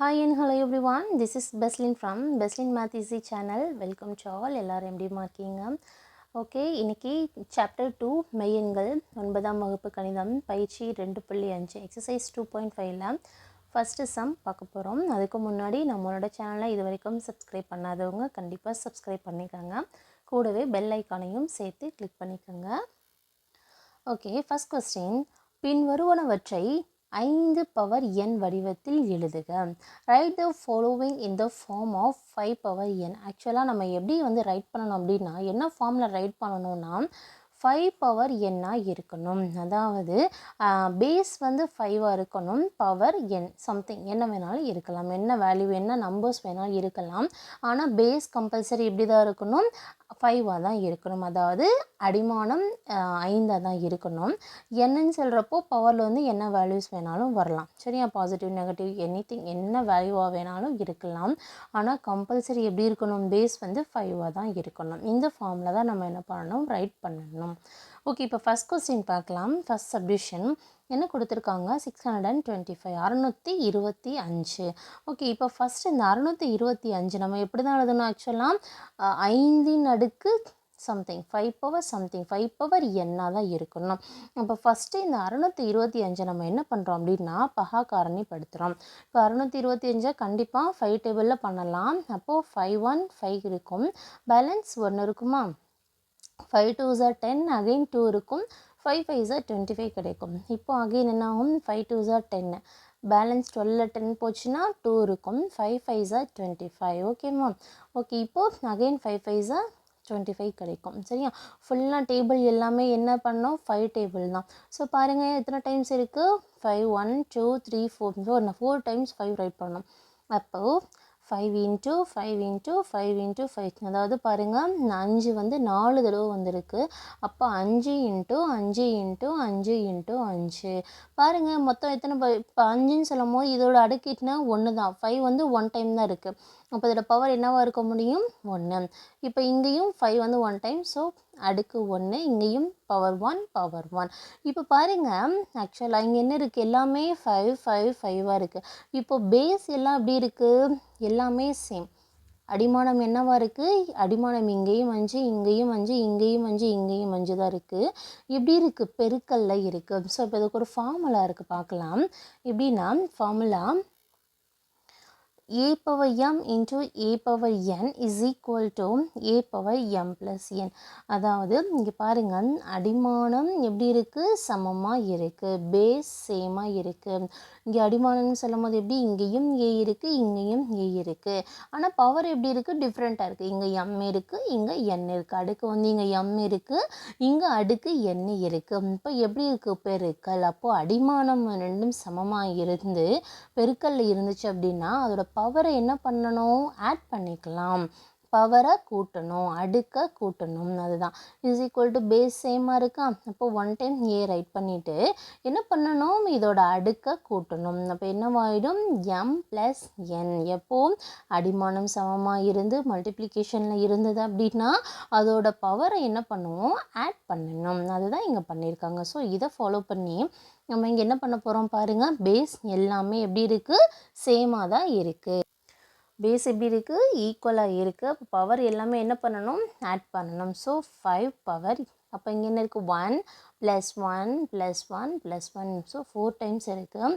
Hi and hello everyone this is Beslin from Beslin math easy channel welcome to all எல்லோரும் எப்படிமா இருக்கீங்க? Okay இன்றைக்கி chapter two மெய்யன்கள் ஒன்பதாம் வகுப்பு கணிதம் பயிற்சி ரெண்டு புள்ளி அஞ்சு எக்ஸசைஸ் டூ பாயிண்ட் ஃபைவ்ல ஃபஸ்ட்டு சம் பார்க்க போகிறோம் அதுக்கு முன்னாடி நம்மளோட சேனலை இது வரைக்கும் சப்ஸ்கிரைப் பண்ணாதவங்க கண்டிப்பாக சப்ஸ்கிரைப் பண்ணிக்கோங்க. கூடவே பெல் ஐக்கானையும் சேர்த்து கிளிக் பண்ணிக்கோங்க. ஓகே ஃபஸ்ட் கொஸ்டின் பின்வருவனவற்றை ஐந்து பவர் என் வடிவத்தில் எழுதுக. Write the following in the form of five power n ஆக்சுவலாக நம்ம எப்படி வந்து ரைட் பண்ணணும் அப்படின்னா என்ன ஃபார்மில் ரைட் பண்ணணும்னா ஃபைவ் பவர் என்னாக இருக்கணும். அதாவது பேஸ் வந்து ஃபைவாக இருக்கணும் பவர் என் சம்திங் என்ன வேணாலும் இருக்கலாம். என்ன வேல்யூ என்ன நம்பர்ஸ் வேணாலும் இருக்கலாம். ஆனால் பேஸ் கம்பல்சரி எப்படி தான் இருக்கணும்? ஃபைவாக தான் இருக்கணும். அதாவது அடிமானம் ஐந்தாக தான் இருக்கணும். என்னன்னு சொல்கிறப்போ பவரில் வந்து என்ன வேல்யூஸ் வேணாலும் வரலாம். சரியா? பாசிட்டிவ் நெகட்டிவ் எனி திங் என்ன வேல்யூவாக வேணாலும் இருக்கலாம். ஆனால் கம்பல்சரி எப்படி இருக்கணும்? பேஸ் வந்து ஃபைவாக தான் இருக்கணும். இந்த ஃபார்மில் தான் நம்ம என்ன பண்ணணும்? ரைட் பண்ணணும். ஓகே இப்போ ஃபஸ்ட் கொஸ்டின் பார்க்கலாம். ஃபஸ்ட் சப்டிஷன் என்ன கொடுத்துருக்காங்க? Six hundred and twenty five அறநூற்றி இருபத்தி அஞ்சு. ஓகே இப்போ ஃபஸ்ட் இந்த அறநூற்றி இருபத்தி அஞ்சு நம்ம எப்படி தான் எழுதணும் ஆக்சுவலாக ஐந்தின் அடுக்கு something five power something five power என்னாக தான் இருக்கணும். அப்போ ஃபஸ்ட்டு இந்த அறநூற்றி இருபத்தி அஞ்சை நம்ம என்ன பண்ணுறோம் அப்படின்னா பகா காரணிப்படுத்துகிறோம் இப்போ அறநூற்றி இருபத்தி அஞ்சை கண்டிப்பாக ஃபைவ் டேபிளில் பண்ணலாம். அப்போது ஃபைவ் ஒன் ஃபைவ் இருக்கும். பேலன்ஸ் ஒன்று இருக்குமா? Five two are ten again two இருக்கும். Five five are twenty five கிடைக்கும். இப்போ அகெயின் என்ன ஆகும் ஃபைவ் டூ ஜார் டென்னு பேலன்ஸ் டுவெல்ல டென் போச்சுன்னா டூ இருக்கும். Five five are twenty five ஓகேம்மா ஓகே இப்போது again five five are twenty five கிடைக்கும். சரியா? ஃபுல்லாக டேபிள் எல்லாமே என்ன பண்ணோம்? ஃபைவ் டேபிள் தான். ஸோ பாருங்கள் எத்தனை டைம்ஸ் இருக்குது five one two three four four நான் ஃபோர் டைம்ஸ் ஃபைவ் ரைட் பண்ணோம். அப்போது five into five into five into five அதாவது பாருங்கள் அஞ்சு வந்து நாலு தடவை வந்திருக்கு. அப்போ அஞ்சு இன்ட்டு அஞ்சு இன்ட்டு அஞ்சு இன்ட்டு அஞ்சு. பாருங்கள் மொத்தம் எத்தனை இப்போ அஞ்சுன்னு சொல்லும் போது இதோட அடுக்கிட்டுனா ஒன்று தான். ஃபைவ் வந்து ஒன் டைம் தான் இருக்குது அப்போ இதோட பவர் என்னவாக இருக்க முடியும்? ஒன்று இப்போ இங்கேயும் ஃபைவ் வந்து ஒன் டைம் ஸோ அடுக்கு ஒன்று இங்கேயும் பவர் ஒன் பவர் ஒன் இப்போ பாருங்கள் ஆக்சுவலாக இங்கே என்ன இருக்குது எல்லாமே ஃபைவ் ஃபைவ் ஃபைவாக இருக்குது இப்போ பேஸ் எல்லாம் எப்படி இருக்குது எல்லாமே சேம் அடிமானம் என்னவா இருக்குது அடிமானம் இங்கேயும் அஞ்சு இங்கேயும் அஞ்சு இங்கேயும் அஞ்சு இங்கேயும் அஞ்சு தான் இருக்குது இப்படி இருக்குது பெருக்கல்ல இருக்குது ஸோ இப்போ இதுக்கு ஒரு ஃபார்முலா இருக்குது பார்க்கலாம். எப்படின்னா formula a power m into a power n is equal to a power m plus n. அதாவது இங்கே பாருங்கள் அடிமானம் எப்படி இருக்குது சமமாக இருக்குது பேஸ் சேமாக இருக்குது இங்கே அடிமானம்னு சொல்லும் போது எப்படி? இங்கேயும் ஏ இருக்குது இங்கேயும் ஏ இருக்குது ஆனால் பவர் எப்படி இருக்குது டிஃப்ரெண்ட்டாக இருக்குது இங்கே எம் இருக்குது இங்கே என் இருக்குது அடுக்கு வந்து இங்கே எம் இருக்குது இங்கே அடுக்கு என் இருக்குது இப்போ எப்படி இருக்குது பெருக்கல். அப்போது அடிமானம் ரெண்டும் சமமாக இருந்து பெருக்கல்ல இருந்துச்சு அப்படின்னா அதோட பவரை என்ன பண்ணணும்? ஆட் பண்ணிக்கலாம். பவரை கூட்டணும் அடுக்க கூட்டணும் அதுதான். இஸ் ஈக்குவல் டு பேஸ் சேமாக இருக்கா? அப்போ ஒன் டைம் ஏ ரைட் பண்ணிவிட்டு என்ன பண்ணணும்? இதோட அடுக்க கூட்டணும். அப்போ என்னவாயிடும்? எம் ப்ளஸ் என் எப்போவும் அடிமானம் சமமாக இருந்து மல்டிப்ளிகேஷனில் இருந்தது அப்படின்னா அதோட பவரை என்ன பண்ணுவோம்? ஆட் பண்ணணும். அதுதான் இங்கே பண்ணியிருக்காங்க. ஸோ இதை ஃபாலோ பண்ணி நம்ம இங்கே என்ன பண்ண போகிறோம் பாருங்கள் பேஸ் எல்லாமே எப்படி இருக்குது சேமாக தான் இருக்குது பேஸ் எப்படி இருக்குது ஈக்குவலாக இருக்குது அப்போ பவர் எல்லாமே என்ன பண்ணணும்? ஆட் பண்ணணும். ஸோ ஃபைவ் பவர் அப்போ இங்கே என்ன இருக்குது one plus one plus one plus one so four times இருக்குது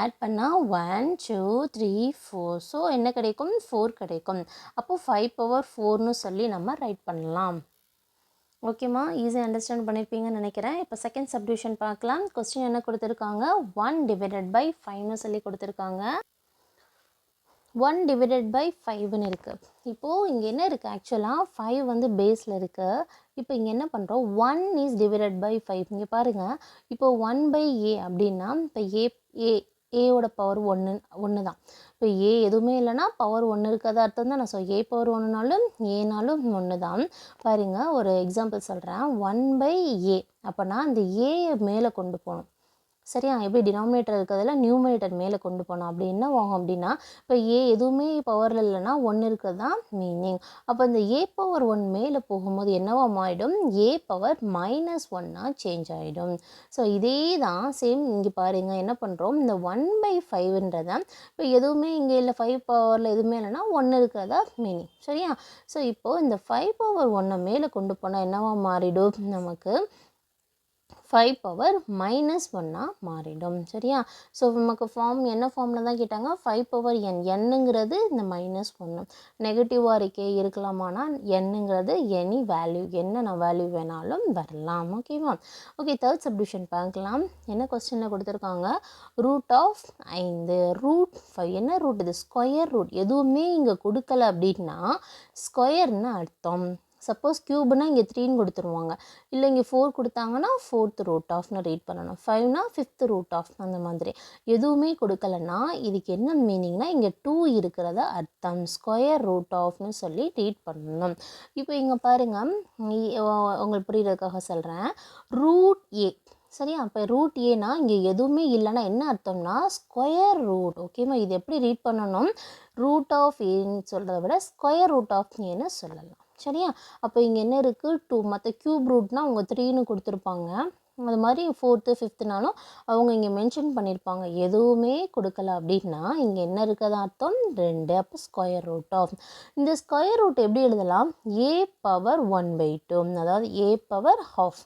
ஆட் பண்ணால் one two three four so என்ன கிடைக்கும்? ஃபோர் கிடைக்கும். அப்போது ஃபைவ் பவர் ஃபோர்னு சொல்லி நம்ம ரைட் பண்ணலாம். ஓகேம்மா ஈஸியாக அண்டர்ஸ்டாண்ட் பண்ணியிருப்பீங்கன்னு நினைக்கிறேன். இப்போ செகண்ட் சப்டிவிஷன் பார்க்கலாம். கொஸ்டின் என்ன கொடுத்துருக்காங்க? ஒன் டிவைடட் பை ஃபைவ்னு சொல்லி கொடுத்துருக்காங்க. ஒன் டிவைடட் பை ஃபைவ்னு இருக்குது இப்போது இங்கே என்ன இருக்குது ஆக்சுவலாக ஃபைவ் வந்து பேஸில் இருக்குது இப்போ இங்கே என்ன பண்ணுறோம் one is divided by five இங்கே பாருங்கள் இப்போ ஒன் பை ஏ அப்படின்னா இப்போ ஏ ஏ ஏவோட பவர் ஒன்று ஒன்று தான் இப்போ ஏ எதுவுமே இல்லைன்னா பவர் ஒன்று இருக்காத. அர்த்தம் தான்? நான் சொல் ஏ பவர் ஒன்றுனாலும் ஏனாலும் ஒன்று தான் பாருங்கள் ஒரு எக்ஸாம்பிள் சொல்கிறேன் ஒன் பை ஏ அப்போனா அந்த ஏயை மேலே கொண்டு போகணும். சரியா? எப்படி டினாமினேட்டர் இருக்கிறதுல நியூமினேட்டர் மேலே கொண்டு போனோம். அப்படி என்ன ஆகும் அப்படின்னா இப்போ ஏ எதுவுமே பவரில் இல்லைன்னா ஒன்று இருக்கிறது தான் மீனிங் அப்போ இந்த ஏ பவர் ஒன் மேலே போகும்போது என்னவா மாறிடும் ஏ பவர் மைனஸ் ஒன்னாக சேஞ்ச் ஆகிடும் ஸோ இதே தான் சேம் இங்கே பாருங்கள் என்ன பண்ணுறோம் இந்த ஒன் பை ஃபைவ்ன்றதை இப்போ எதுவுமே இங்கே இல்லை ஃபைவ் பவரில் எதுவுமே இல்லைன்னா ஒன்று இருக்கிறதா மீனிங் சரியா? ஸோ இப்போது இந்த ஃபைவ் பவர் ஒன்றை மேலே கொண்டு போனால் என்னவா மாறிடும்? நமக்கு ஃபைவ் பவர் மைனஸ் ஒன்னாக மாறிடும். சரியா? ஸோ நமக்கு ஃபார்ம் என்ன ஃபார்மில் தான் கேட்டாங்க? ஃபைவ் பவர் என் என்னுங்கிறது இந்த மைனஸ் ஒன்று நெகட்டிவாக இருக்கே இருக்கலாமானா என்னங்கிறது எனி வேல்யூ என்னென்ன வேல்யூ வேணாலும் வரலாம். ஓகேவா ஓகே தேர்ட் சப்டிஷன் பார்க்கலாம். என்ன கொஸ்டினில் கொடுத்துருக்காங்க? ரூட் ஆஃப் ஐந்து. ரூட் ஃபைவ் என்ன ரூட் இது? ஸ்கொயர் ரூட் எதுவுமே இங்கே கொடுக்கல அப்படின்னா ஸ்கொயர்னு அர்த்தம். சப்போஸ் க்யூப்னா இங்கே த்ரீன்னு கொடுத்துருவாங்க. இல்லை இங்கே ஃபோர் கொடுத்தாங்கன்னா ஃபோர்த் ரூட் ஆஃப்னு ரீட் பண்ணணும். ஃபைவ்னா ஃபிஃப்த் ரூட் ஆஃப் அந்த மாதிரி. எதுவுமே கொடுக்கலன்னா இதுக்கு என்ன மீனிங்னா இங்கே டூ இருக்கிறத அர்த்தம். ஸ்கொயர் ரூட் ஆஃப்னு சொல்லி ரீட் பண்ணணும். இப்போ இங்கே பாருங்கள் உங்களுக்கு புரியுறதுக்காக சொல்கிறேன் ரூட் ஏ சரியா? அப்போ ரூட் ஏனா இங்கே எதுவுமே இல்லைன்னா என்ன அர்த்தம்னா ஸ்கொயர் ரூட் ஓகேவா இது எப்படி ரீட் பண்ணணும்? ரூட் ஆஃப் ஏன்னு சொல்கிறத விட ஸ்கொயர் ரூட் ஆஃப் ஏன்னு சொல்லலாம். சரியா? அப்போ இங்கே என்ன இருக்குது டூ மற்ற க்யூப் ரூட்னா அவங்க த்ரீன்னு கொடுத்துருப்பாங்க. அது மாதிரி ஃபோர்த்து ஃபிஃப்த்துனாலும் அவங்க இங்கே மென்ஷன் பண்ணியிருப்பாங்க எதுவுமே கொடுக்கல அப்படின்னா இங்கே என்ன இருக்கிறதா அர்த்தம் ரெண்டு அப்போ ஸ்கொயர் ரூட் ஆஃப் இந்த ஸ்கொயர் ரூட் எப்படி எழுதலாம்? A power one by two அதாவது ஏ பவர் ஹாஃப்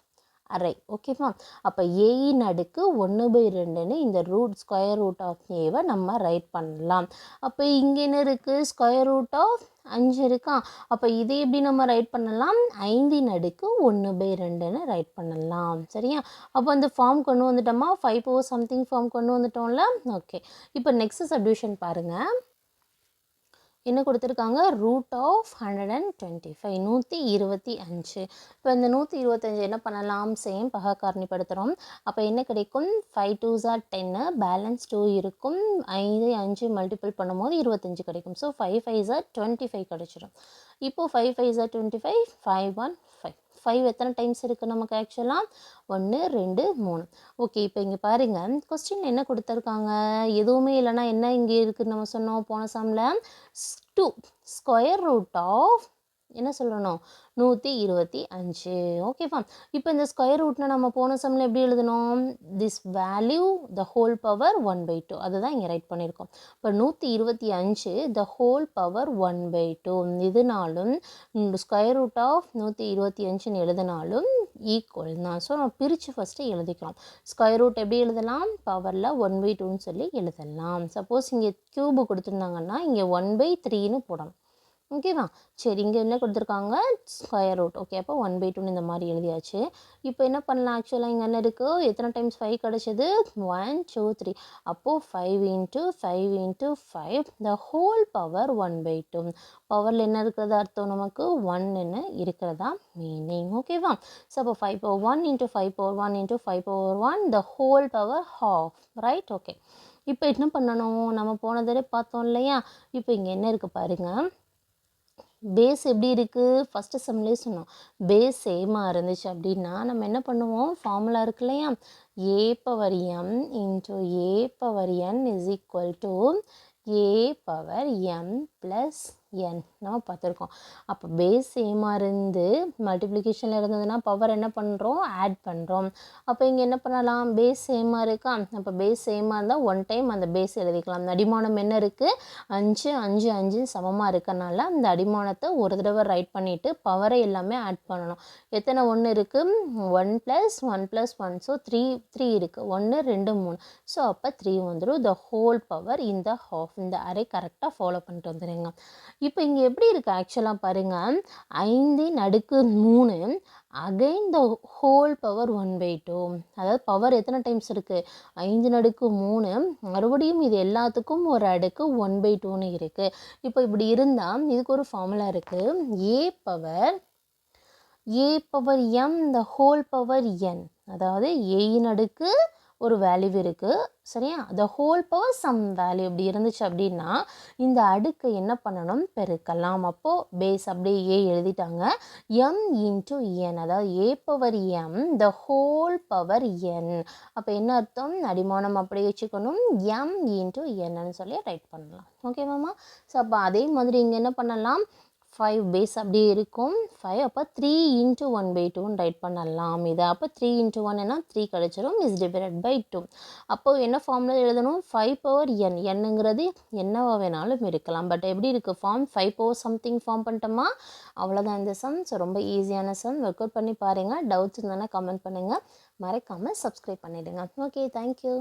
அரை ஓகேவா அப்போ ஏயின் அடுக்கு ஒன்று பை ரெண்டுன்னு இந்த ரூட் ஸ்கொயர் ரூட் ஆஃப் ஏவை நம்ம ரைட் பண்ணலாம். அப்போ இங்கே என்ன இருக்குது ஸ்கொயர் ரூட் ஆஃப் அஞ்சு இருக்கா? அப்போ இதை எப்படி நம்ம ரைட் பண்ணலாம்? ஐந்தின் அடுக்கு ஒன்று பை ரெண்டுன்னு ரைட் பண்ணலாம். சரியா? அப்போ அந்த ஃபார்ம் கொண்டு வந்துட்டோமா? ஃபைவ் ஃபோர் சம்திங் ஃபார்ம் கொண்டு வந்துட்டோம்ல? ஓகே இப்போ நெக்ஸ்ட் சப்டிவிஷன் பாருங்கள் என்ன கொடுத்துருக்காங்க? Root of hundred and twenty five நூற்றி இருபத்தி அஞ்சு. இப்போ இந்த நூற்றி இருபத்தஞ்சு என்ன பண்ணலாம்? சேம் பக காரணிப்படுத்துகிறோம் அப்போ என்ன கிடைக்கும்? ஃபைவ் டூ ஜார் டென்னு பேலன்ஸ் டூ இருக்கும். ஐந்து அஞ்சு மல்டிபிள் பண்ணும்போது இருபத்தஞ்சு கிடைக்கும். So five five are twenty five கிடச்சிரும். இப்போது five five are twenty five five one five five எத்தனை டைம்ஸ் இருக்குது நமக்கு ஆக்சுவலாக ஒன்று ரெண்டு மூணு. ஓகே இப்போ இங்கே பாருங்கள் கொஸ்டின் என்ன கொடுத்துருக்காங்க? எதுவுமே இல்லைன்னா என்ன இங்கே இருக்குதுன்னு நம்ம சொன்னோம் போன சாமில் டூ ஸ்கொயர் ரூட் ஆஃப் என்ன சொல்லணும்? நூற்றி இருபத்தி அஞ்சு. ஓகேவா இப்போ இந்த ஸ்கொயர் ரூட்னா நம்ம போன சம்மில் எப்படி எழுதணும் this value the whole power one by two அதுதான் இங்கே ரைட் பண்ணியிருக்கோம். இப்போ நூற்றி இருபத்தி அஞ்சு the whole power one by two இதனாலும் square root of நூற்றி இருபத்தி அஞ்சுன்னு எழுதினாலும் ஈக்குவல் தான். ஸோ நம்ம பிரித்து ஃபஸ்ட்டு எழுதிக்கலாம் ஸ்கொயர் ரூட் எப்படி எழுதலாம்? பவரில் ஒன் பை டூன்னு சொல்லி எழுதலாம். சப்போஸ் இங்கே க்யூபு கொடுத்துருந்தாங்கன்னா இங்கே ஒன் பை த்ரீன்னு போடணும். ஓகேவா சரி இங்கே என்ன கொடுத்துருக்காங்க? ஸ்கொயர் ரூட் ஓகே அப்போ ஒன் பை டூன்னு இந்த மாதிரி எழுதியாச்சு. இப்போ என்ன பண்ணலாம்? ஆக்சுவலாக இங்கே என்ன இருக்குது எத்தனை டைம்ஸ் ஃபைவ் கிடச்சிது? ஒன் டூ த்ரீ அப்போது five into five into five the whole power one by two பவரில் என்ன இருக்கிறது அர்த்தம் நமக்கு? ஒன்னுன்னு இருக்கிறதா? மீனிங் ஓகேவா ஸோ அப்போ five power one into five power one into five power one the whole power half right okay இப்போ என்ன பண்ணணும்? நம்ம போன தடவை பார்த்தோம் இல்லையா? இப்போ இங்கே என்ன இருக்குது பாருங்கள் பேஸ் எப்படி இருக்குது ஃபஸ்ட்டு செம்லேயே சொன்னோம். பேஸ் சேமாக இருந்துச்சு அப்படின்னா நம்ம என்ன பண்ணுவோம்? ஃபார்முலா இருக்கு இல்லையா? A power m into a power n is equal to a power m plus n நம்ம பார்த்துருக்கோம். அப்போ பேஸ் சேமாக இருந்து மல்டிப்ளிகேஷனில் இருந்ததுன்னா பவர் என்ன பண்ணுறோம் ஆட் பண்ணுறோம் அப்போ இங்கே என்ன பண்ணலாம்? பேஸ் சேமாக இருக்கா? அப்போ பேஸ் சேமாக இருந்தால் ஒன் டைம் அந்த பேஸ் எழுதிக்கலாம். அந்த அடிமானம் என்ன இருக்குது அஞ்சு அஞ்சு அஞ்சு சமமாக இருக்கனால அந்த அடிமானத்தை ஒரு தடவை ரைட் பண்ணிவிட்டு பவரை எல்லாமே ஆட் பண்ணணும். எத்தனை ஒன்று இருக்குது one plus one plus one so three three இருக்குது ஒன்று ரெண்டு மூணு. ஸோ அப்போ த்ரீ வந்துடும் த ஹோல் பவர் இந்த ஹாஃப் இந்த அரை கரெக்டாக ஃபாலோ பண்ணிட்டு வந்துடுங்க இப்போ இங்கே எப்படி இருக்குது ஆக்சுவலாக பாருங்கள் ஐந்து நடுக்கு மூணு again the whole power one by two அதாவது பவர் எத்தனை டைம்ஸ் இருக்குது ஐந்து நடுக்கு மூணு மறுபடியும் இது எல்லாத்துக்கும் ஒரு அடுக்கு ஒன் பை டூன்னு இருக்குது இப்போ இப்படி இருந்தால் இதுக்கு ஒரு ஃபார்முலா இருக்குது a power a power m the whole power n அதாவது ஏயின் அடுக்கு ஒரு வேல்யூ இருக்குது சரியா? The whole power some value இப்படி இருந்துச்சு அப்படின்னா இந்த அடுக்கை என்ன பண்ணணும்? பெருக்கலாம். அப்போது பேஸ் அப்படியே ஏ எழுதிட்டாங்க. எம் இன்ட்டு என் அதாவது a power m the whole power n அப்போ என்ன அர்த்தம்? அடிமானம் அப்படியே வச்சுக்கணும். எம் இன்ட்டு என்னன்னு சொல்லி ரைட் பண்ணலாம். ஓகேவாம்மா ஸோ அப்போ அதே மாதிரி இங்கே என்ன பண்ணலாம்? ஃபைவ் பேஸ் அப்படியே இருக்கும். ஃபைவ் அப்போ த்ரீ இன்ட்டு ஒன் பை டூன்னு ரைட் பண்ணலாம். இது அப்போ த்ரீ இன்ட்டு ஒன் என்ன த்ரீ கிடச்சிரும். இஸ் டிவைடட் பை டூ அப்போது என்ன ஃபார்மில் எழுதணும்? ஃபைவ் பவர் என் என்னங்கிறது என்னவா வேணாலும் இருக்கலாம். பட் எப்படி இருக்குது form five power something form பண்ணிட்டோமா? அவ்வளோதான் இந்த சம் ஸோ ரொம்ப ஈஸியான சம் ஒர்க் அவுட் பண்ணி பாருங்கள் டவுட்ஸ் இருந்தால் கமெண்ட் பண்ணுங்கள் மறக்காமல் சப்ஸ்கிரைப் பண்ணிவிடுங்க ஓகே தேங்க்யூ